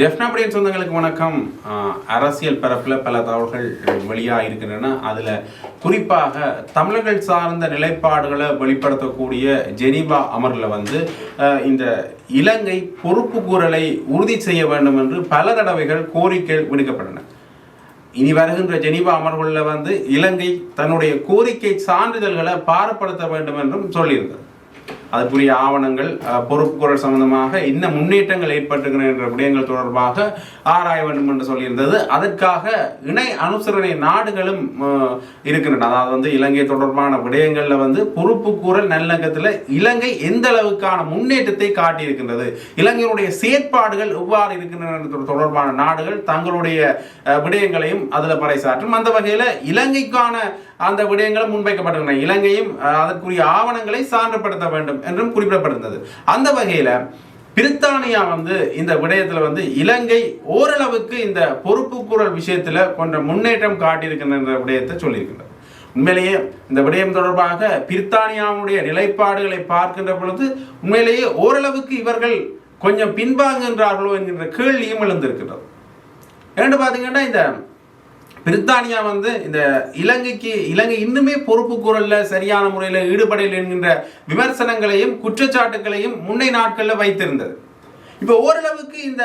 ஜெஃப்னாபடியின் சொந்தங்களுக்கு வணக்கம். அரசியல் பரப்பில் பல தகவல்கள் வெளியாக இருக்கின்றன. அதில் குறிப்பாக தமிழர்கள் சார்ந்த நிலைப்பாடுகளை வெளிப்படுத்தக்கூடிய ஜெனீவா அமரில் வந்து இந்த இலங்கை பொறுப்பு கூறலை உறுதி செய்ய வேண்டும் என்று பல தடவைகள் கோரிக்கை விடுக்கப்பட்டன. இனி வருகின்ற ஜெனீவா அமர்வுகளில் வந்து இலங்கை தன்னுடைய கோரிக்கை சான்றிதழ்களை பாரப்படுத்த வேண்டும் என்றும் சொல்லியிருந்தது. அதற்குரிய ஆவணங்கள் பொறுப்புக்குரல் சம்பந்தமாக இன்ன முன்னேற்றங்கள் ஏற்பட்டுகின்ற என்ற விடயங்கள் தொடர்பாக ஆராய வேண்டும் என்று சொல்லியிருந்தது. அதற்காக இணை அனுசரணை நாடுகளும் இருக்கின்றன. அதாவது வந்து இலங்கை தொடர்பான விடயங்களில் வந்து பொறுப்புக்கூறல் நல்லங்கத்தில் இலங்கை எந்த அளவுக்கான முன்னேற்றத்தை காட்டியிருக்கின்றது? இலங்கையினுடைய செயற்பாடுகள் எவ்வாறு இருக்கின்றன தொடர்பான நாடுகள் தங்களுடைய விடயங்களையும் அதில் பறைசாற்றும். அந்த வகையில் இலங்கைக்கான அந்த விடயங்களும் முன்வைக்கப்பட்டிருக்கின்றன. இலங்கையும் அதற்குரிய ஆவணங்களை சான்றப்படுத்த வேண்டும் என்றும் குறிப்பிடப்பட்டிருந்தது. அந்த வகையில் பிரித்தானியா வந்து இந்த விடயத்தில் வந்து இலங்கை ஓரளவுக்கு இந்த பொறுப்புக்கூறல் விஷயத்தில் கொஞ்சம் முன்னேற்றம் காட்டியிருக்கின்ற விடயத்தை சொல்லியிருக்கின்றது. உண்மையிலேயே இந்த விடயம் தொடர்பாக பிரித்தானியாவுடைய நிலைப்பாடுகளை பார்க்கின்ற பொழுது உண்மையிலேயே ஓரளவுக்கு இவர்கள் கொஞ்சம் பின்வாங்குகின்றார்களோ என்கின்ற கேள்வியும் எழுந்திருக்கின்றது. ஏன்னு பார்த்தீங்கன்னா இந்த பிரித்தானியா வந்து இந்த இலங்கைக்கு இலங்கை இன்னுமே பொறுப்பு குரல்ல சரியான முறையில் ஈடுபடையில் என்கின்ற விமர்சனங்களையும் குற்றச்சாட்டுகளையும் முன்னை நாட்களில் வைத்திருந்தது. இப்போ ஓரளவுக்கு இந்த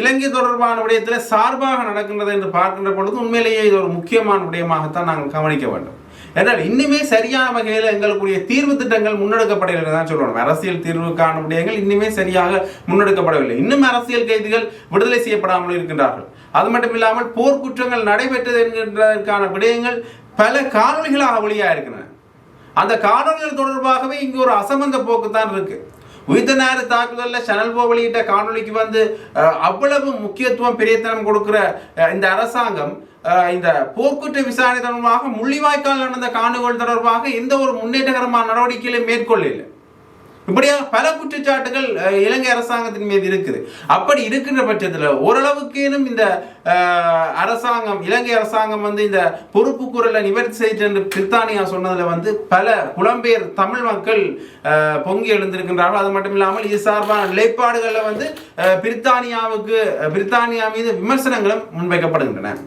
இலங்கை தொடர்பான விடயத்தில் சார்பாக நடக்கின்றது என்று பார்க்கின்ற பொழுது உண்மையிலேயே இது ஒரு முக்கியமான விடயமாகத்தான் நாங்கள் கவனிக்க வேண்டும். என்றால் இன்னுமே சரியான வகையில் எங்களுக்குரிய தீர்வு திட்டங்கள் முன்னெடுக்கப்படவில்லை தான் சொல்லணும். அரசியல் தீர்வுக்கான விடயங்கள் இன்னுமே சரியாக முன்னெடுக்கப்படவில்லை. இன்னும் அரசியல் கைதிகள் விடுதலை செய்யப்படாமல் இருக்கின்றார்கள். அது மட்டும் இல்லாமல் போர்க்குற்றங்கள் நடைபெற்றது என்கின்றதற்கான விடயங்கள் பல காணொலிகளாக வழியாக இருக்கின்றன அந்த காணொலிகள் தொடர்பாகவே இங்கு ஒரு அசமந்த போக்கு தான் இருக்கு. உயிர்த்த நேர தாக்குதலில் சனல்போ வெளியிட்ட காணொலிக்கு வந்து அவ்வளவு முக்கியத்துவம் பெரியத்தனம் கொடுக்கிற இந்த அரசாங்கம் இந்த போர்க்குற்ற விசாரணை தொடர்பாக முள்ளிவாய்க்கால் நடந்த காணொலிகள் தொடர்பாக எந்த ஒரு முன்னேற்றகரமான நடவடிக்கைகளையும் மேற்கொள்ளவில்லை. இப்படியாக பல குற்றச்சாட்டுகள் இலங்கை அரசாங்கத்தின் மீது இருக்குது. அப்படி இருக்கின்ற பட்சத்தில் ஓரளவுக்கேனும் இந்த அரசாங்கம் இலங்கை அரசாங்கம் வந்து இந்த பொறுப்பு குரலை நிவர்த்தி செய்து என்று பிரித்தானியா சொன்னதில் வந்து பல புலம்பெயர் தமிழ் மக்கள் பொங்கி எழுந்திருக்கின்றார்கள். அது மட்டும் இல்லாமல் இது சார்பான நிலைப்பாடுகளில் வந்து பிரித்தானியாவுக்கு பிரித்தானியா மீது விமர்சனங்களும் முன்வைக்கப்படுகின்றன.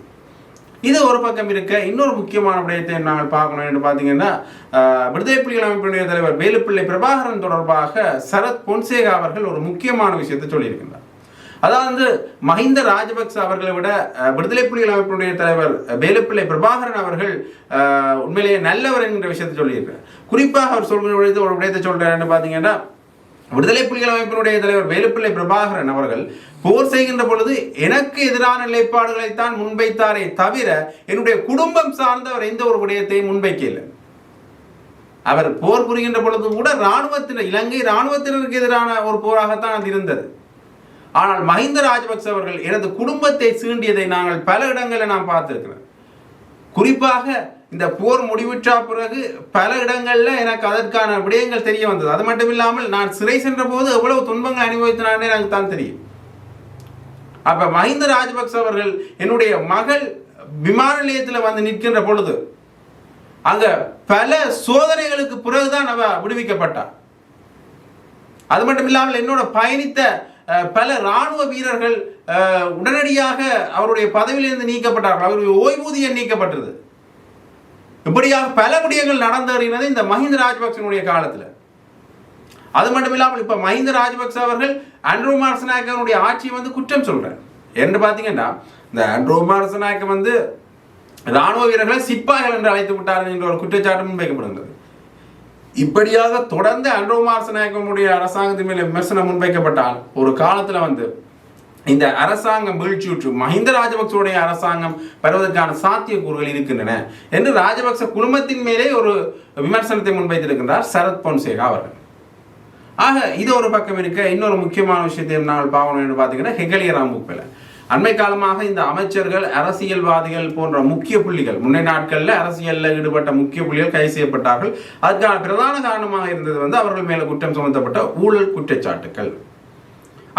இது ஒரு பக்கம் இருக்க இன்னொரு முக்கியமான விடயத்தை நாங்கள் பார்க்கணும் என்று பார்த்தீங்கன்னா விடுதலை புலிகள் அமைப்பினுடைய தலைவர் வேலுப்பிள்ளை பிரபாகரன் தொடர்பாக சரத் பொன்சேகா அவர்கள் ஒரு முக்கியமான விஷயத்தை சொல்லியிருக்கின்றார். அதாவது மஹிந்த ராஜபக்ச அவர்களை விட விடுதலை புலிகள் அமைப்பினுடைய தலைவர் வேலுப்பிள்ளை பிரபாகரன் அவர்கள் உண்மையிலேயே நல்லவர் என்கிற விஷயத்தை சொல்லியிருக்கிறார். குறிப்பாக அவர் சொல்கிற விடயத்தை ஒரு விடயத்தை சொல்றாருன்னு பார்த்தீங்கன்னா விடுதலை புலிகள் அமைப்பினுடைய தலைவர் வேலுப்பிள்ளை பிரபாகரன் அவர்கள் போர் செய்கின்ற பொழுது எனக்கு எதிரான நிலைப்பாடுகளைத்தான் முன்வைத்தாரே தவிர என்னுடைய குடும்பம் சார்ந்த அவர் எந்த ஒரு விடயத்தையும் முன்வைக்கல அவர் போர் புரிகின்ற பொழுது கூட இராணுவத்தினர் இலங்கை இராணுவத்தினருக்கு எதிரான ஒரு போராகத்தான் அது இருந்தது. ஆனால் மஹிந்த ராஜபக்ச அவர்கள் எனது குடும்பத்தை சீண்டியதை நாங்கள் பல இடங்களில் நான் பார்த்திருக்கிறேன். குறிப்பாக இந்த போர் முடிவுற்றா பிறகு பல இடங்களில் எனக்கு அதற்கான விடயங்கள் தெரிய வந்தது. அது மட்டும் இல்லாமல் நான் சிறை சென்ற போது எவ்வளவு துன்பங்கள் அனுபவித்தனானே எனக்கு தான் தெரியும். அப்ப மஹிந்த ராஜபக்ச அவர்கள் என்னுடைய மகள் விமான நிலையத்தில் வந்து நிற்கின்ற பொழுது அங்க பல சோதனைகளுக்கு பிறகுதான் அவ விடுவிக்கப்பட்டார். அது மட்டும் இல்லாமல் என்னோட பயணித்த பல ராணுவ வீரர்கள் உடனடியாக அவருடைய பதவியிலிருந்து நீக்கப்பட்டார்கள். அவருடைய ஓய்வூதியம் நீக்கப்பட்டது. இப்படியாக பல விடயங்கள் நடந்தறினது இந்த மஹிந்த ராஜபக்சனுடைய காலத்தில். அது மட்டும் இல்லாமல் இப்போ மஹிந்த ராஜபக்ச அவர்கள் அண்ட்ரூ மார்சநாயக்கனுடைய ஆட்சியை வந்து குற்றம் சொல்கிறேன் என்று பார்த்தீங்கன்னா இந்த அண்ட்ரூ மார்சநாயக்க வந்து ராணுவ வீரர்களை சிப்பாய்கள் என்று அழைத்து விட்டார்கள் என்ற ஒரு குற்றச்சாட்டு முன்வைக்கப்படுகிறது இப்படியாக தொடர்ந்து அண்ட்ரோ மார்சநாயக்கனுடைய அரசாங்கத்தின் மேலே விமர்சனம் முன்வைக்கப்பட்டால் ஒரு காலத்தில் வந்து இந்த அரசாங்கம் வீழ்ச்சியுற்று மஹிந்த ராஜபக்சவுடைய அரசாங்கம் பெறுவதற்கான சாத்தியக்கூறுகள் இருக்கின்றன என்று ராஜபக்ச குடும்பத்தின் மேலே ஒரு விமர்சனத்தை முன்வைத்திருக்கின்றார் சரத் பொன்சேகா அவர்கள். ஆக இது ஒரு பக்கம் இருக்க இன்னொரு முக்கியமான விஷயத்தை நாங்கள் பார்க்கணும் என்று பார்த்தீங்கன்னா ஹெகலிய ராம்புப்பில் அண்மை காலமாக இந்த அமைச்சர்கள் அரசியல்வாதிகள் போன்ற முக்கிய புள்ளிகள் முன்னே நாட்களில் அரசியலில் ஈடுபட்ட முக்கிய புள்ளிகள் கைது செய்யப்பட்டார்கள். அதுக்கான பிரதான காரணமாக இருந்தது வந்து அவர்கள் மேலே குற்றம் சுமத்தப்பட்ட ஊழல் குற்றச்சாட்டுகள்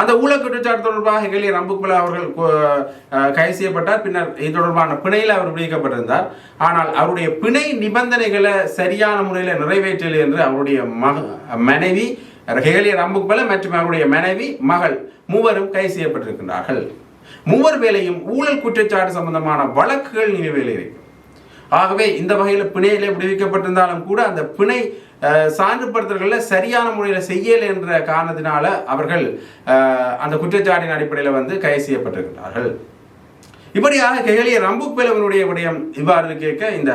அந்த ஊழல் குற்றச்சாட்டு தொடர்பாக ஹெகலிய ரம்புக்குலா அவர்கள் கைது செய்யப்பட்டார். பின்னர் இது தொடர்பான பிணையில் அவர் விடுவிக்கப்பட்டிருந்தார். ஆனால் அவருடைய பிணை நிபந்தனைகளை சரியான முறையில் நிறைவேற்றலை என்று அவருடைய மக மனைவி ஹெகலிய ரம்புக்குல மற்றும் அவருடைய மனைவி மகள் மூவரும் கைது செய்யப்பட்டிருக்கின்றார்கள். மூவர் வேலையும் ஊழல் குற்றச்சாட்டு சம்பந்தமான வழக்குகள் நிலுவையில் இருக்கு. ஆகவே இந்த வகையில் பிணையிலே விடுவிக்கப்பட்டிருந்தாலும் கூட அந்த பிணை சான்றுப்படுத்தல்களை சரியான முறையில் செய்யலை என்ற காரணத்தினால அவர்கள் அந்த குற்றச்சாட்டின் அடிப்படையில் வந்து கைது செய்யப்பட்டிருக்கிறார்கள் இப்படியாக கெகலிய ரம்புக்பெலவனுடைய விடயம் இவ்வாறு கேட்க இந்த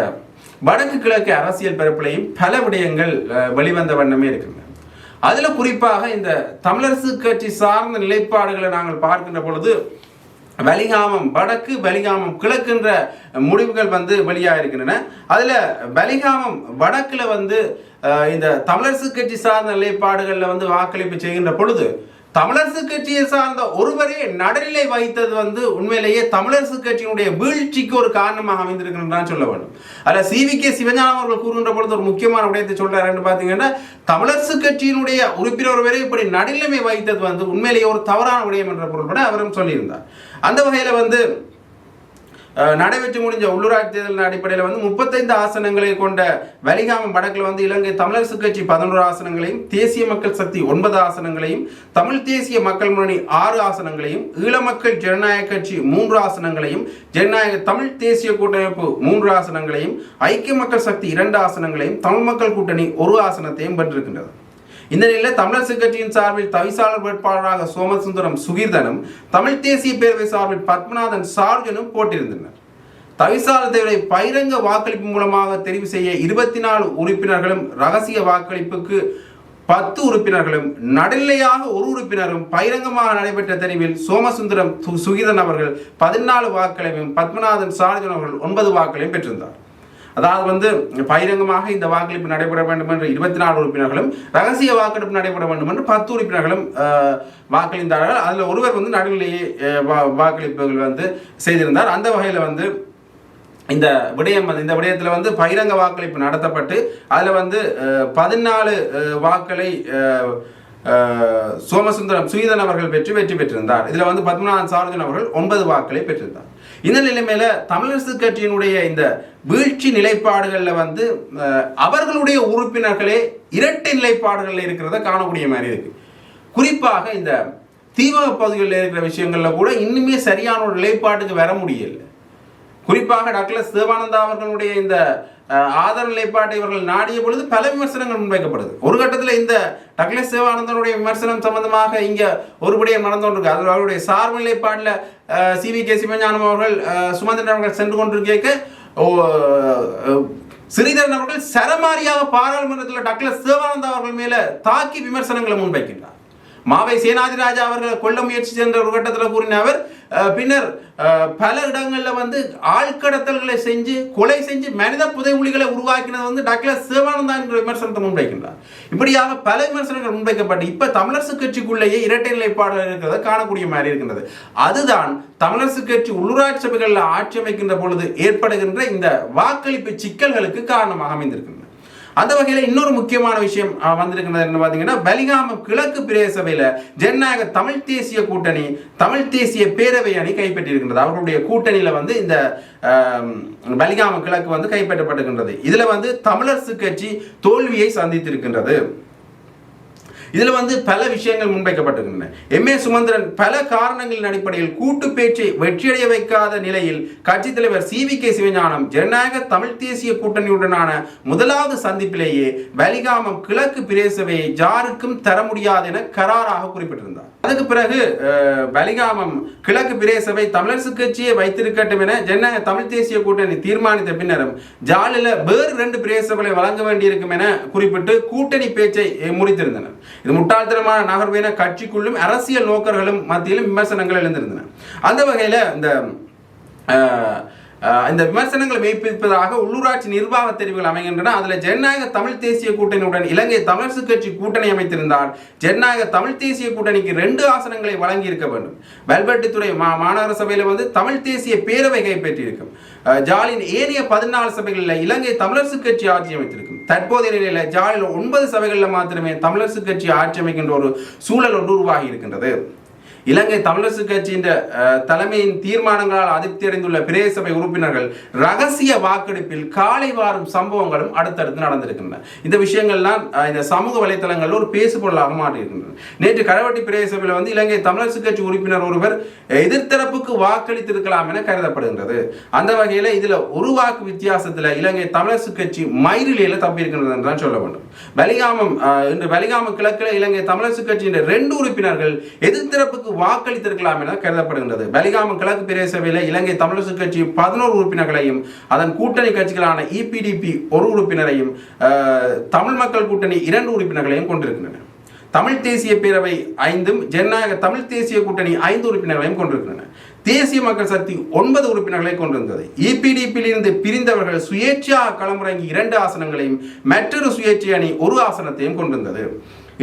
வடக்கு கிழக்கு அரசியல் பரப்பிலையும் பல விடயங்கள் வெளிவந்த வண்ணமே இருக்கின்றன. அதில் குறிப்பாக இந்த தமிழரசு கட்சி சார்ந்த நிலைப்பாடுகளை நாங்கள் பார்க்கின்ற பொழுது வலிகாமம் வடக்கு வலிகாமம் கிழக்குன்ற முடிவுகள் வந்து வெளியாக இருக்கின்றன அதில் வலிகாமம் வடக்கில் வந்து இந்த தமிழரசு கட்சி சார்ந்த நிலைப்பாடுகளில் வந்து வாக்களிப்பு செய்கின்ற பொழுது தமிழரசு கட்சியை சார்ந்த ஒருவரே நடுநிலை வைத்தது வந்து உண்மையிலேயே தமிழரசு கட்சியினுடைய வீழ்ச்சிக்கு ஒரு காரணமாக அமைந்திருக்கின்றான் சொல்ல வேண்டும். அதில் சி வி கே சிவஞானம் அவர்கள் கூறுகின்ற பொழுது ஒரு முக்கியமான விடயத்தை சொல்றாருன்னு பார்த்தீங்கன்னா தமிழரசு கட்சியினுடைய உறுப்பினர் ஒருவரை இப்படி நடுநிலைமை வைத்தது வந்து உண்மையிலேயே ஒரு தவறான விடயம் என்ற பொருள்பட அவரும் சொல்லியிருந்தார். அந்த வகையில் வந்து நடைபெற்று முடிஞ்ச உள்ளூராட்சி தேர்தலின் அடிப்படையில் வந்து முப்பத்தைந்து ஆசனங்களை கொண்ட வலிகாமம் வடக்கில் வந்து இலங்கை தமிழரசு கட்சி பதினோரு ஆசனங்களையும் தேசிய மக்கள் சக்தி ஒன்பது ஆசனங்களையும் தமிழ் தேசிய மக்கள் முன்னணி ஆறு ஆசனங்களையும் ஈழ மக்கள் ஜனநாயக கட்சி மூன்று ஆசனங்களையும் ஜனநாயக தமிழ் தேசிய கூட்டமைப்பு மூன்று ஆசனங்களையும் ஐக்கிய மக்கள் சக்தி இரண்டு ஆசனங்களையும் தமிழ் மக்கள் கூட்டணி ஒரு ஆசனத்தையும் பெற்றிருக்கின்றது. இந்த நிலையில் தமிழரசு கட்சியின் சார்பில் தவிசாளர் வேட்பாளராக சோமசுந்தரம் சுகீர்தனும் தமிழ் தேசிய பேரவை சார்பில் பத்மநாதன் சார்ஜனும் போட்டியிருந்தனர் தவிசாளர் தேவரை பகிரங்க வாக்களிப்பு மூலமாக தெரிவு செய்ய இருபத்தி நாலு உறுப்பினர்களும் ரகசிய வாக்களிப்புக்கு பத்து உறுப்பினர்களும் நடுநிலையாக ஒரு உறுப்பினரும் பகிரங்கமாக நடைபெற்ற தெரிவில் சோமசுந்தரம் சு- சுகீதன் அவர்கள் பதினாலு வாக்களையும் பத்மநாதன் சார்ஜன் அவர்கள் ஒன்பது வாக்களையும் பெற்றிருந்தார். அதாவது வந்து பகிரங்கமாக இந்த வாக்களிப்பு நடைபெற வேண்டும் என்று இருபத்தி நாலு உறுப்பினர்களும் ரகசிய வாக்கெடுப்பு நடைபெற வேண்டும் என்று பத்து உறுப்பினர்களும் வாக்களித்தார்கள். அதில் ஒருவர் வந்து நடுநிலையே வா- வாக்களிப்புகள் வந்து செய்திருந்தார். அந்த வகையில் வந்து இந்த விடயம் வந்து இந்த விடயத்தில் வந்து பகிரங்க வாக்களிப்பு நடத்தப்பட்டு அதில் வந்து பதினாலு வாக்களை சோமசுந்தரம் சுயதன் அவர்கள் பெற்று வெற்றி பெற்றிருந்தார். இதில் வந்து பத்மநாதன் சார்ஜன் அவர்கள் ஒன்பது வாக்களை பெற்றிருந்தார். இந்த நிலைமையில தமிழரசு கட்சியினுடைய இந்த வீழ்ச்சி நிலைப்பாடுகளில் வந்து அவர்களுடைய உறுப்பினர்களே இரட்டை நிலைப்பாடுகளில் இருக்கிறத காணக்கூடிய மாதிரி இருக்கு. குறிப்பாக இந்த தீவக பகுதிகளில் இருக்கிற விஷயங்கள்ல கூட இன்னுமே சரியான ஒரு நிலைப்பாட்டுக்கு வர முடியல. குறிப்பாக டாக்டர் சிவானந்தா அவர்களுடைய இந்த ஆதரவு நிலைப்பாட்டை இவர்கள் நாடிய பொழுது பல விமர்சனங்கள் முன்வைக்கப்படுது. ஒரு கட்டத்தில் இந்த டக்ளஸ் சிவானந்தனுடைய விமர்சனம் சம்பந்தமாக இங்கே ஒருபடியாக விடயம் நடந்து கொண்டிருக்கு அது அவருடைய சார்பு நிலைப்பாட்டில் சி வி கே சிவஞானம் அவர்கள் சுமந்திரன் அவர்கள் சென்று கொண்டிருக்க ஓ, அஹ், அவர்கள் சரமாரியாக பாராளுமன்றத்தில் டக்ளஸ் சிவானந்தா அவர்கள் மேலே தாக்கி விமர்சனங்களை முன்வைக்கின்றார். மாவை சேனாதிராஜா அவர்கள் கொல்ல முயற்சி சென்ற ஒரு கட்டத்தில் கூறின அவர் பின்னர் பல இடங்களில் வந்து ஆழ்கடத்தல்களை செஞ்சு கொலை செஞ்சு மனித புதைகுழிகளை உருவாக்கினது வந்து டாக்டர் சிவானந்தா என்ற விமர்சனத்தை முன்வைக்கின்றார். இப்படியாக பல விமர்சனங்கள் முன்வைக்கப்பட்டு இப்போ தமிழரசு கட்சிக்குள்ளேயே இரட்டை நிலைப்பாடு இருக்கிறத காணக்கூடிய மாதிரி இருக்கின்றது. அதுதான் தமிழரசு கட்சி உள்ளூராட்சி சபைகளில் ஆட்சி அமைக்கின்ற பொழுது ஏற்படுகின்ற இந்த வாக்களிப்பு சிக்கல்களுக்கு காரணமாக அமைந்திருக்கின்றன அந்த வகையில் இன்னொரு முக்கியமான விஷயம் வந்திருக்கிறது என்ன பார்த்தீங்கன்னா பலிகாமம் கிழக்கு பிரதேச சபையில் ஜனநாயக தமிழ் தேசிய கூட்டணி தமிழ் தேசிய பேரவை அணி கைப்பற்றியிருக்கின்றது. அவர்களுடைய கூட்டணியில் வந்து இந்த பலிகாம கிழக்கு வந்து கைப்பற்றப்பட்டிருக்கின்றது. இதில் வந்து தமிழரசு கட்சி தோல்வியை சந்தித்திருக்கின்றது. இதில் வந்து பல விஷயங்கள் முன்வைக்கப்பட்டிருக்கின்றன. எம். ஏ. சுமந்திரன் பல காரணங்களின் அடிப்படையில் கூட்டு பேச்சை வெற்றியடைய வைக்காத நிலையில் கட்சித் தலைவர் சி. வி. கே. சிவஞானம் ஜனநாயக தமிழ் தேசிய கூட்டணியுடனான முதலாவது சந்திப்பிலேயே வலிகாமம் கிழக்கு பிரேசவையை ஜாருக்கும் தர முடியாது என கராராக குறிப்பிட்டிருந்தார். அதுக்கு பிறகு அஹ், பலிகாமம் கிழக்கு பிரேசபை தமிழரசு கட்சியை வைத்திருக்கட்டும் என ஜனநாயக தமிழ் தேசிய கூட்டணி தீர்மானித்த பின்னரும் ஜாலில வேறு ரெண்டு பிரேசபைகளை வழங்க வேண்டியிருக்கும் என குறிப்பிட்டு கூட்டணி பேச்சை முடித்திருந்தனர் இது முட்டாள்தனமான நகர்வு என கட்சிக்குள்ளும் அரசியல் நோக்கர்களும் மத்தியிலும் விமர்சனங்கள் எழுந்திருந்தன. அந்த வகையில் இந்த இந்த விமர்சனங்களை மெய்ப்பிப்பதாக உள்ளூராட்சி நிர்வாக தெரிவுகள் அமைகின்றன. அதில் ஜனநாயக தமிழ் தேசிய கூட்டணியுடன் இலங்கை தமிழரசு கட்சி கூட்டணி அமைத்திருந்தால் ஜனநாயக தமிழ் தேசிய கூட்டணிக்கு ரெண்டு ஆசனங்களை வழங்கி இருக்க வேண்டும். வெல்வெட்டித்துறை மா மாநகர சபையில் வந்து தமிழ் தேசிய பேரவை கைப்பற்றியிருக்கும். ஜாலின் ஏனைய பதினாலு சபைகளில் இலங்கை தமிழரசு கட்சி ஆட்சி அமைத்திருக்கும். தற்போதைய நிலையில் ஜாலில் ஒன்பது சபைகளில் மாத்திரமே தமிழரசு கட்சி ஆட்சி அமைக்கின்ற ஒரு சூழல் ஒன்று உருவாகி இருக்கின்றது. இலங்கை தமிழரசு கட்சியின் தலைமையின் தீர்மானங்களால் அதிருப்தி அடைந்துள்ள பிரதேச சபை உறுப்பினர்கள் ரகசிய வாக்கெடுப்பில் காலை வாரும் சம்பவங்களும் அடுத்தடுத்து நடந்திருக்கின்றன. இந்த விஷயங்கள்லாம் இந்த சமூக வலைத்தளங்களில் ஒரு பேசுபொருளாக மாற்றியிருக்கின்றன நேற்று கரவட்டி பிரதேச சபையில் வந்து இலங்கை தமிழரசு கட்சி உறுப்பினர் ஒருவர் எதிர்த்தரப்புக்கு வாக்களித்திருக்கலாம் என கருதப்படுகின்றது. அந்த வகையில் இதுல ஒரு வாக்கு வித்தியாசத்தில் இலங்கை தமிழரசு கட்சி மயிரிலையில் தப்பியிருக்கின்றது என்றுதான் சொல்ல வேண்டும். வலிகாமம் இன்று வலிகாமம் கிழக்கில் இலங்கை தமிழரசு கட்சியின் ரெண்டு உறுப்பினர்கள் எதிர்த்தரப்புக்கு வாக்களித்திருக்கலாம் என கருதப்படுகின்றது. பலிகாமம் கிழக்கு பிரதேசவையில் இலங்கை தமிழரசு கட்சி பதினோரு உறுப்பினர்களையும் அதன் கூட்டணி கட்சிகளான இபிடிபி ஒரு உறுப்பினரையும் தமிழ் மக்கள் கூட்டணி இரண்டு உறுப்பினர்களையும் கொண்டிருக்கின்றன தமிழ் தேசிய பேரவை ஐந்தும் ஜனநாயக தமிழ் தேசிய கூட்டணி ஐந்து உறுப்பினர்களையும் கொண்டிருக்கின்றன. தேசிய மக்கள் சக்தி ஒன்பது உறுப்பினர்களை கொண்டிருந்தது. இபிடிபியிலிருந்து பிரிந்தவர்கள் சுயேட்சையாக களமிறங்கி இரண்டு ஆசனங்களையும் மற்றொரு சுயேட்சை அணி ஒரு ஆசனத்தையும் கொண்டிருந்தது.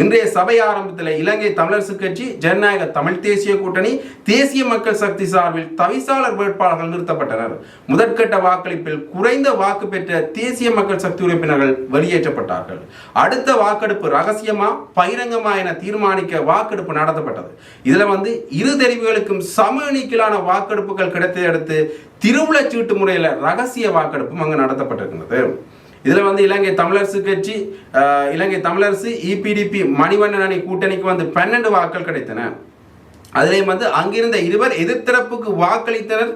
இன்றைய சபை ஆரம்பத்தில் இலங்கை தமிழரசு கட்சி ஜனநாயக தமிழ் தேசிய கூட்டணி தேசிய மக்கள் சக்தி சார்பில் தவிசாளர் வேட்பாளர்கள் நிறுத்தப்பட்டனர். முதற்கட்ட வாக்களிப்பில் குறைந்த வாக்கு பெற்ற தேசிய மக்கள் சக்தி உறுப்பினர்கள் வெளியேற்றப்பட்டார்கள். அடுத்த வாக்கெடுப்பு ரகசியமா பகிரங்கமா என தீர்மானிக்க வாக்கெடுப்பு நடத்தப்பட்டது. இதுல வந்து இரு தெரிவுகளுக்கும் சம எண்ணிக்கையிலான வாக்கெடுப்புகள் கிடைத்ததை அடுத்து திருவுளச் சீட்டு முறையில் ரகசிய வாக்கெடுப்பும் அங்கு நடத்தப்பட்டிருக்கிறது இதில் வந்து இலங்கை தமிழரசு கட்சி இலங்கை தமிழரசு இபிடிபி மணிவண்ணன் அணி கூட்டணிக்கு வந்து பன்னெண்டு வாக்கள் கிடைத்தன. அதிலேயும் வந்து அங்கிருந்த இருவர் எதிர்த்தரப்புக்கு வாக்களித்தனர்.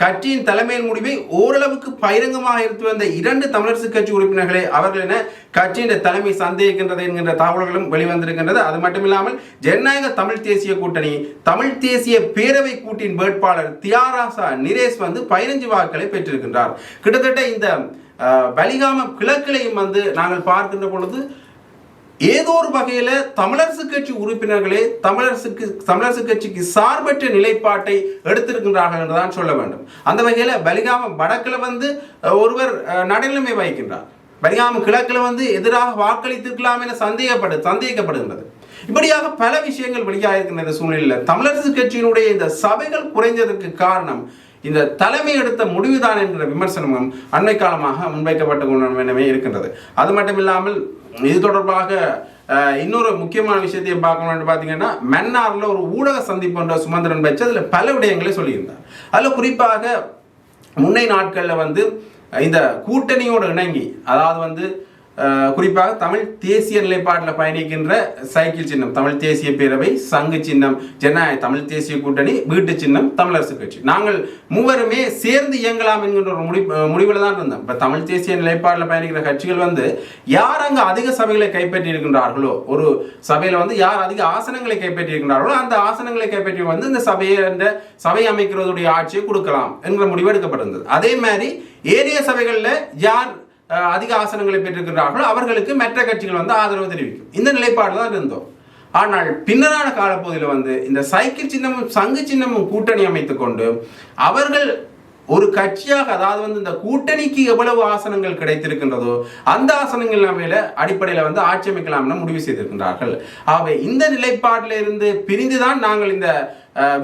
கட்சியின் தலைமையின் முடிவை ஓரளவுக்கு பகிரங்கமாக எடுத்து வந்த இரண்டு தமிழரசு கட்சி உறுப்பினர்களை அவர்கள் என கட்சியின் தலைமை சந்தேகிக்கின்றது என்கின்ற தகவல்களும் வெளிவந்திருக்கின்றது. அது மட்டும் இல்லாமல் ஜனநாயக தமிழ் தேசிய கூட்டணி தமிழ் தேசிய பேரவை கூட்டின் வேட்பாளர் தியாராசா நிரேஷ் வந்து பதினஞ்சு வாக்களை பெற்றிருக்கின்றார். கிட்டத்தட்ட இந்த பலிகாம வலிகாம கிழக்கிலையும் வந்து நாங்கள் பார்க்கின்ற பொழுது ஏதோ ஒரு வகையில் தமிழரசு கட்சி உறுப்பினர்களே தமிழரசுக்கு தமிழரசு கட்சிக்கு சார்பற்ற நிலைப்பாட்டை எடுத்திருக்கின்றார்கள் என்றுதான் சொல்ல வேண்டும். அந்த வகையில் பலிகாம வடக்கில் வந்து ஒருவர் நடுநிலைமை வகிக்கின்றார். பலிகாம கிழக்கில் வந்து எதிராக வாக்களித்திருக்கலாம் என சந்தேகப்படு சந்தேகிக்கப்படுகின்றது. இப்படியாக பல விஷயங்கள் வெளியாகிருக்கின்ற இந்த சூழ்நிலையில் தமிழரசு கட்சியினுடைய இந்த சபைகள் குறைந்ததற்கு காரணம் இந்த தலைமை எடுத்த முடிவுதான் என்கிற விமர்சனமும் அண்மை காலமாக முன்வைக்கப்பட்டு கொண்டமே இருக்கின்றது. அது மட்டும் இல்லாமல் இது தொடர்பாக இன்னொரு முக்கியமான விஷயத்தையும் பார்க்கணும்னு பார்த்தீங்கன்னா மன்னாரில் ஒரு ஊடக சந்திப்பு என்ற சுமந்திரன் வச்சு அதில் பல விடயங்களை சொல்லியிருந்தார். அதில் குறிப்பாக முன்னை நாட்களில் வந்து இந்த கூட்டணியோடு இணங்கி அதாவது வந்து குறிப்பாக தமிழ் தேசிய நிலைப்பாட்டில் பயணிக்கின்ற சைக்கிள் சின்னம் தமிழ் தேசிய பேரவை சங்கு சின்னம் ஜனநாயக தமிழ் தேசிய கூட்டணி வீட்டு சின்னம் தமிழரசு கட்சி. நாங்கள் மூவருமே சேர்ந்து இயங்கலாம் என்கின்ற ஒரு முடி முடிவில் தான் இருந்தோம். இப்போ தமிழ் தேசிய நிலைப்பாட்டில் பயணிக்கிற கட்சிகள் வந்து யார் அங்கே அதிக சபைகளை கைப்பற்றி இருக்கின்றார்களோ ஒரு சபையில் வந்து யார் அதிக ஆசனங்களை கைப்பற்றி இருக்கின்றார்களோ அந்த ஆசனங்களை கைப்பற்றி வந்து இந்த சபையை இந்த சபை அமைக்கிறதுடைய ஆட்சியை கொடுக்கலாம் என்கிற முடிவு எடுக்கப்பட்டிருந்தது. அதே மாதிரி ஏரிய சபைகளில் யார் அதிக ஆசனங்களை பெற்றிருக்கிறார்களோ அவர்களுக்கு மற்ற கட்சிகள் வந்து ஆதரவு தெரிவிக்கும். இந்த நிலைப்பாடு தான் இருந்தோம். ஆனால் பின்னரான காலப்பகுதியில் வந்து இந்த சைக்கிள் சின்னமும் சங்கு சின்னமும் கூட்டணி அமைத்துக் கொண்டு அவர்கள் ஒரு கட்சியாக அதாவது வந்து இந்த கூட்டணிக்கு எவ்வளவு ஆசனங்கள் கிடைத்திருக்கின்றதோ அந்த ஆசனங்கள் மேல அடிப்படையில் வந்து ஆட்சி அமைக்கலாம்னு முடிவு செய்திருக்கின்றார்கள். ஆகவே இந்த நிலைப்பாட்டில் இருந்து பிரிந்துதான் நாங்கள் இந்த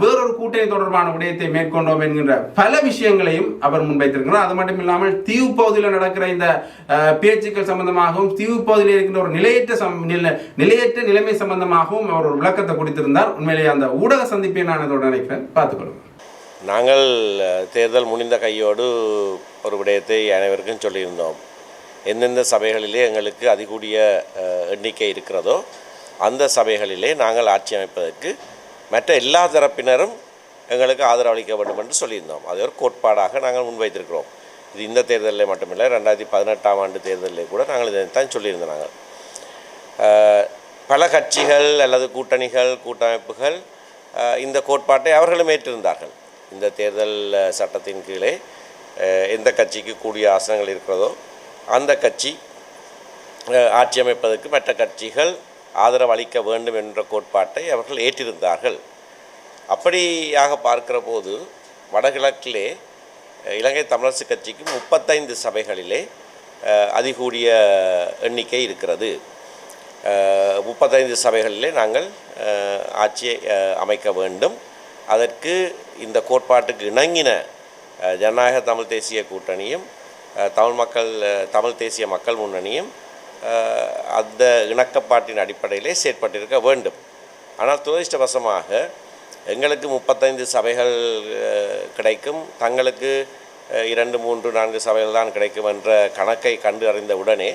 வேறொரு கூட்டணி தொடர்பான விடயத்தை மேற்கொண்டோம் என்கின்ற பல விஷயங்களையும் அவர் முன்வைத்திருக்கிறார். அது மட்டும் இல்லாமல் தீவு பகுதியில் நடக்கிற இந்த பேச்சுக்கள் சம்பந்தமாகவும் தீவு பகுதியில் இருக்கின்ற ஒரு நிலையற்ற சம் நிலையற்ற நிலைமை சம்பந்தமாகவும் அவர் ஒரு விளக்கத்தை கொடுத்திருந்தார். உண்மையிலேயே அந்த ஊடக சந்திப்பை நான் அதோட நினைக்கிறேன் பார்த்துக்கொள்ளுங்க நாங்கள் தேர்தல் முடிந்த கையோடு ஒரு விடயத்தை அனைவருக்கும் சொல்லியிருந்தோம். எந்தெந்த சபைகளிலே எங்களுக்கு அதிகூடிய எண்ணிக்கை இருக்கிறதோ அந்த சபைகளிலே நாங்கள் ஆட்சி அமைப்பதற்கு மற்ற எல்லா தரப்பினரும் எங்களுக்கு ஆதரவளிக்க வேண்டும் என்று சொல்லியிருந்தோம். அது ஒரு கோட்பாடாக நாங்கள் முன்வைத்திருக்கிறோம். இது இந்த தேர்தலில் மட்டுமில்லை ரெண்டாயிரத்தி பதினெட்டாம் ஆண்டு தேர்தலில் கூட நாங்கள் இதைத்தான் சொல்லியிருந்தோம் நாங்கள். பல கட்சிகள் அல்லது கூட்டணிகள் கூட்டமைப்புகள் இந்த கோட்பாட்டை அவர்களும் ஏற்றிருந்தார்கள். இந்த தேர்தல் சட்டத்தின் கீழே எந்த கட்சிக்கு கூடிய ஆசனங்கள் இருக்கிறதோ அந்த கட்சி ஆட்சி அமைப்பதற்கு மற்ற கட்சிகள் ஆதரவு அளிக்க வேண்டும் என்ற கோட்பாட்டை அவர்கள் ஏற்றிருந்தார்கள். அப்படியாக பார்க்கிற போது வடகிழக்கிலே இலங்கை தமிழரசு கட்சிக்கு முப்பத்தைந்து சபைகளிலே அதிகூடிய எண்ணிக்கை இருக்கிறது. முப்பத்தைந்து சபைகளிலே நாங்கள் ஆட்சியை அமைக்க வேண்டும். அதற்கு இந்த கோட்பாட்டுக்கு இணங்கின ஜனநாயக தமிழ் தேசிய கூட்டணியும் தமிழ் மக்கள் தமிழ் தேசிய மக்கள் முன்னணியும் அந்த இணக்கப்பாட்டின் அடிப்படையிலே செயற்பட்டிருக்க வேண்டும். ஆனால் துரதிருஷ்டவசமாக எங்களுக்கு முப்பத்தைந்து சபைகள் கிடைக்கும். தங்களுக்கு இரண்டு மூன்று நான்கு சபைகள் தான் கிடைக்கும் என்ற கணக்கை கண்டு அறிந்த உடனே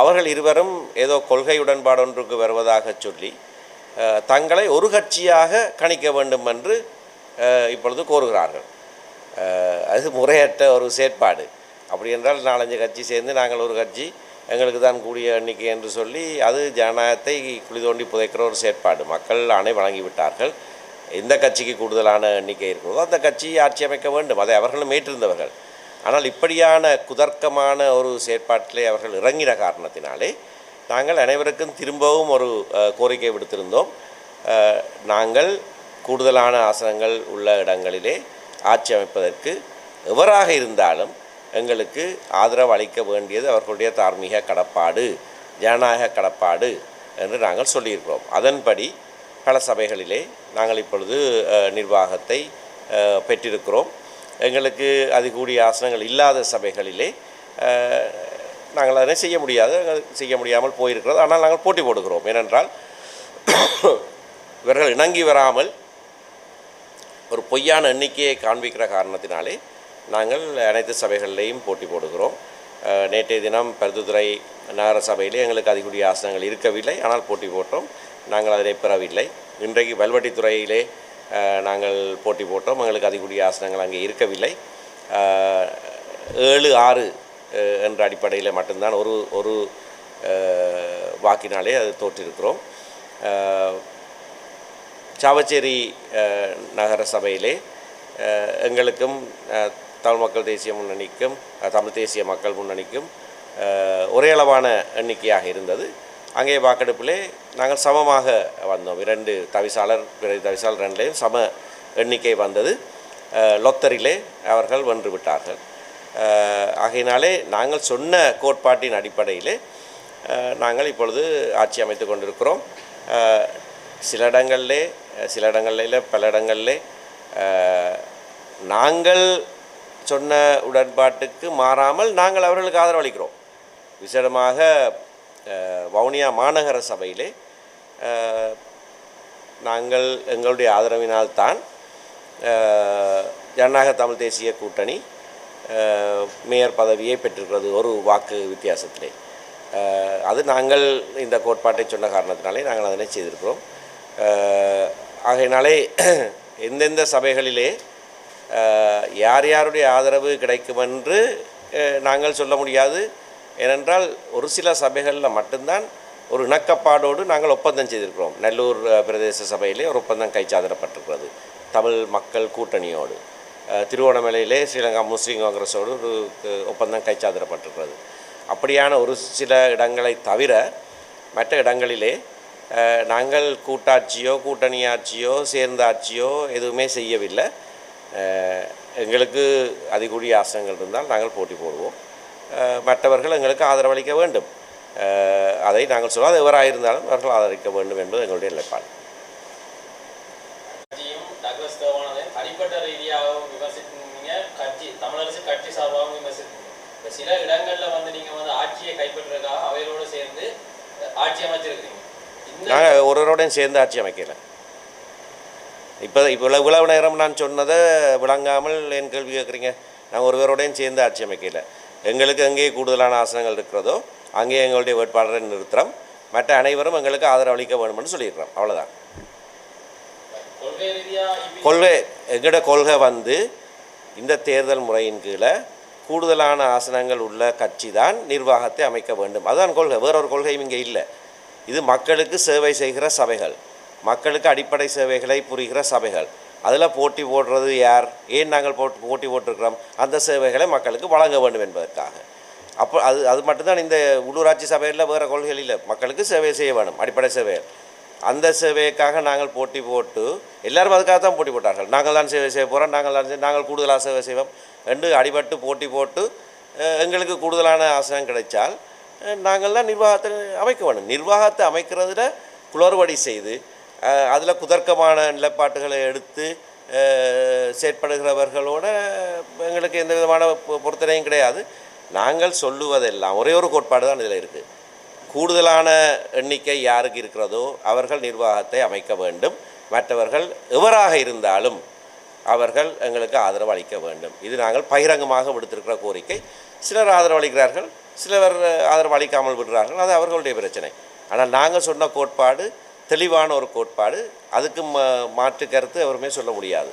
அவர்கள் இருவரும் ஏதோ கொள்கை உடன்பாடு ஒன்றுக்கு வருவதாக சொல்லி தங்களை ஒரு கட்சியாக கணிக்க வேண்டும் என்று இப்பொழுது கோருகிறார்கள். அது முறையற்ற ஒரு செயற்பாடு. அப்படி என்றால் நாலஞ்சு கட்சி சேர்ந்து நாங்கள் ஒரு கட்சி எங்களுக்கு தான் கூடிய எண்ணிக்கை என்று சொல்லி அது ஜனநாயகத்தை குழி தோண்டி புதைக்கிற ஒரு செயற்பாடு. மக்கள் ஆணை வழங்கிவிட்டார்கள் எந்த கட்சிக்கு கூடுதலான எண்ணிக்கை இருக்கிறதோ அந்த கட்சி ஆட்சி அமைக்க வேண்டும். அதை அவர்களும் ஏற்றிருந்தவர்கள் ஆனால் இப்படியான குதர்க்கமான ஒரு செயற்பாட்டிலே அவர்கள் இறங்கின காரணத்தினாலே நாங்கள் அனைவருக்கும் திரும்பவும் ஒரு கோரிக்கை விடுத்திருந்தோம். நாங்கள் கூடுதலான ஆசனங்கள் உள்ள இடங்களிலே ஆட்சி அமைப்பதற்கு எவராக இருந்தாலும் எங்களுக்கு ஆதரவு அளிக்க வேண்டியது அவர்களுடைய தார்மீக கடப்பாடு ஜனநாயக கடப்பாடு என்று நாங்கள் சொல்லியிருக்கிறோம். அதன்படி பல சபைகளிலே நாங்கள் இப்பொழுது நிர்வாகத்தை பெற்றிருக்கிறோம். எங்களுக்கு அது கூடிய ஆசனங்கள் இல்லாத சபைகளிலே நாங்கள் அதனை செய்ய முடியாது செய்ய முடியாமல் போயிருக்கிறது. ஆனால் நாங்கள் போட்டி போடுகிறோம். ஏனென்றால் இவர்கள் இணங்கி வராமல் ஒரு பொய்யான எண்ணிக்கையை காண்பிக்கிற காரணத்தினாலே நாங்கள் அனைத்து சபைகளிலையும் போட்டி போடுகிறோம். நேற்றைய தினம் பருதுதுறை நகர சபையிலே எங்களுக்கு அதிகூடிய ஆசனங்கள் இருக்கவில்லை. ஆனால் போட்டி போட்டோம். நாங்கள் அதனை பெறவில்லை. இன்றைக்கு வல்வட்டித்துறையிலே நாங்கள் போட்டி போட்டோம். எங்களுக்கு அதிகூடிய ஆசனங்கள் அங்கே இருக்கவில்லை. ஏழு ஆறு என்ற அடிப்படையில் மட்டும்தான் ஒரு ஒரு வாக்கினாலே அது தோற்றிருக்கிறோம். சாவச்சேரி நகர சபையிலே எங்களுக்கும் தமிழ் மக்கள் தேசிய முன்னணிக்கும் தமிழ் தேசிய மக்கள் முன்னணிக்கும் ஒரே அளவான எண்ணிக்கையாக இருந்தது. அங்கே வாக்கெடுப்பிலே நாங்கள் சமமாக வந்தோம். இரண்டு தவிசாளர் பிற தவிசாளர் ரெண்டுலேயும் சம எண்ணிக்கை வந்தது. லொத்தரிலே அவர்கள் வென்று விட்டார்கள். ஆகையினாலே நாங்கள் சொன்ன கோட்பாட்டின் அடிப்படையிலே நாங்கள் இப்பொழுது ஆட்சி அமைத்து கொண்டிருக்கிறோம். சில இடங்களிலே சில இடங்களில் பல இடங்களிலே நாங்கள் சொன்ன உடன்பாட்டுக்கு மாறாமல் நாங்கள் அவர்களுக்கு ஆதரவளிக்கிறோம். விசேடமாக வவுனியா மாநகர சபையிலே நாங்கள் எங்களுடைய ஆதரவினால்தான் ஜனநாயக தமிழ் தேசிய கூட்டணி மேயர் பதவியை பெற்றிருக்கிறது ஒரு வாக்கு வித்தியாசத்திலே. அது நாங்கள் இந்த கோட்பாட்டை சொன்ன காரணத்தினாலே நாங்கள் அதனை செய்திருக்கிறோம். ஆகையினாலே எந்தெந்த சபைகளிலே யார் யாருடைய ஆதரவு கிடைக்கும் என்று நாங்கள் சொல்ல முடியாது. ஏனென்றால் ஒரு சில சபைகளில் மட்டும்தான் ஒரு இணக்கப்பாடோடு நாங்கள் ஒப்பந்தம் செய்திருக்கிறோம். நல்லூர் பிரதேச சபையிலே ஒரு ஒப்பந்தம் கைச்சாதிடப்பட்டிருக்கிறது தமிழ் மக்கள் கூட்டணியோடு திருவோணமலையிலே ஸ்ரீலங்கா முஸ்லீம் காங்கிரஸோடு ஒரு ஒப்பந்தம் கைச்சாதிடப்பட்டிருக்கிறது அப்படியான ஒரு சில இடங்களை தவிர மற்ற இடங்களிலே நாங்கள் கூட்டாட்சியோ கூட்டணி ஆட்சியோ சேர்ந்த ஆட்சியோ எதுவுமே செய்யவில்லை. எங்களுக்கு அதிகூடிய ஆசனங்கள் இருந்தால் நாங்கள் போட்டி போடுவோம். மற்றவர்கள் எங்களுக்கு ஆதரவளிக்க வேண்டும். அதை நாங்கள் சொல்ல அது எவராயிருந்தாலும் அவர்கள் ஆதரிக்க வேண்டும் என்பது எங்களுடைய நிலைப்பாடு. கட்சியும் டக்ளஸ் தேவானதையும் தனிப்பட்ட ரீதியாகவும் விமர்சித்தீங்க கட்சி தமிழரசு கட்சி சார்பாகவும் விமர்சித்தீங்க இப்ப சில இடங்கள்ல வந்து நீங்க வந்து ஆட்சியை கைப்பற்றுறதுக்காக அவைகளோடு சேர்ந்து அஹ், ஆட்சி அமைச்சிருக்கிறீங்க. இந்த நாங்கள் ஒருவரோடையும் சேர்ந்து ஆட்சி அமைக்கல. இப்போ இப்போ இவ்வளவு நேரம் நான் சொன்னதை விளங்காமல் என் கேள்வி கேட்குறீங்க. நாங்கள் ஒருவரோடையும் சேர்ந்து ஆட்சி அமைக்கல. எங்களுக்கு எங்கேயே கூடுதலான ஆசனங்கள் இருக்கிறதோ அங்கேயே எங்களுடைய வேட்பாளரை நிறுத்துகிறோம் மற்ற அனைவரும் எங்களுக்கு ஆதரவு அளிக்க வேண்டும்னு சொல்லியிருக்கிறோம் அவ்வளோதான் கொள்கை கொள்கை எங்களோட கொள்கை வந்து இந்த தேர்தல் முறையின் கீழே கூடுதலான ஆசனங்கள் உள்ள கட்சி தான் நிர்வாகத்தை அமைக்க வேண்டும். அதுதான் கொள்கை. வேறொரு கொள்கையும் இங்கே இல்லை. இது மக்களுக்கு சேவை செய்கிற சபைகள். மக்களுக்கு அடிப்படை சேவைகளை புரிகிற சபைகள். அதில் போட்டி போடுறது யார்? ஏன் நாங்கள் போட்டு போட்டி போட்டிருக்கிறோம்? அந்த சேவைகளை மக்களுக்கு வழங்க வேண்டும் என்பதற்காக. அப்போ அது அது மட்டும்தான் இந்த உள்ளூராட்சி சபையில் வேறு கொள்கைகள் இல்லை. மக்களுக்கு சேவை செய்ய வேணும் அடிப்படை சேவைகள். அந்த சேவைக்காக நாங்கள் போட்டி போட்டு எல்லாரும் அதுக்காக தான் போட்டி போட்டார்கள். நாங்கள் தான் சேவை செய்ய போகிறோம் நாங்கள் தான் நாங்கள் கூடுதலாக சேவை செய்வோம் என்று அடிபட்டு போட்டி போட்டு எங்களுக்கு கூடுதலான ஆசனம் கிடைச்சால் நாங்கள் தான் நிர்வாகத்தை அமைக்க வேணும் நிர்வாகத்தை அமைக்கிறதுல குளறுபடி செய்து அதில் குதர்க்கமான நிலைப்பாட்டுகளை எடுத்து செயற்படுகிறவர்களோட எங்களுக்கு எந்த விதமான பொ- பொருத்தனையும் கிடையாது. நாங்கள் சொல்லுவதெல்லாம் ஒரே ஒரு கோட்பாடு தான் இதில் இருக்குது கூடுதலான எண்ணிக்கை யாருக்கு இருக்கிறதோ அவர்கள் நிர்வாகத்தை அமைக்க வேண்டும். மற்றவர்கள் எவராக இருந்தாலும் அவர்கள் எங்களுக்கு ஆதரவு அளிக்க வேண்டும். இது நாங்கள் பகிரங்கமாக விடுத்திருக்கிற கோரிக்கை. சிலர் ஆதரவு அளிக்கிறார்கள் சிலர் ஆதரவு அளிக்காமல் விடுறார்கள் அது அவர்களுடைய பிரச்சனை. ஆனால் நாங்கள் சொன்ன கோட்பாடு தெளிவான ஒரு கோட்பாடு. அதுக்கு மாற்று கருத்து எவருமே சொல்ல முடியாது.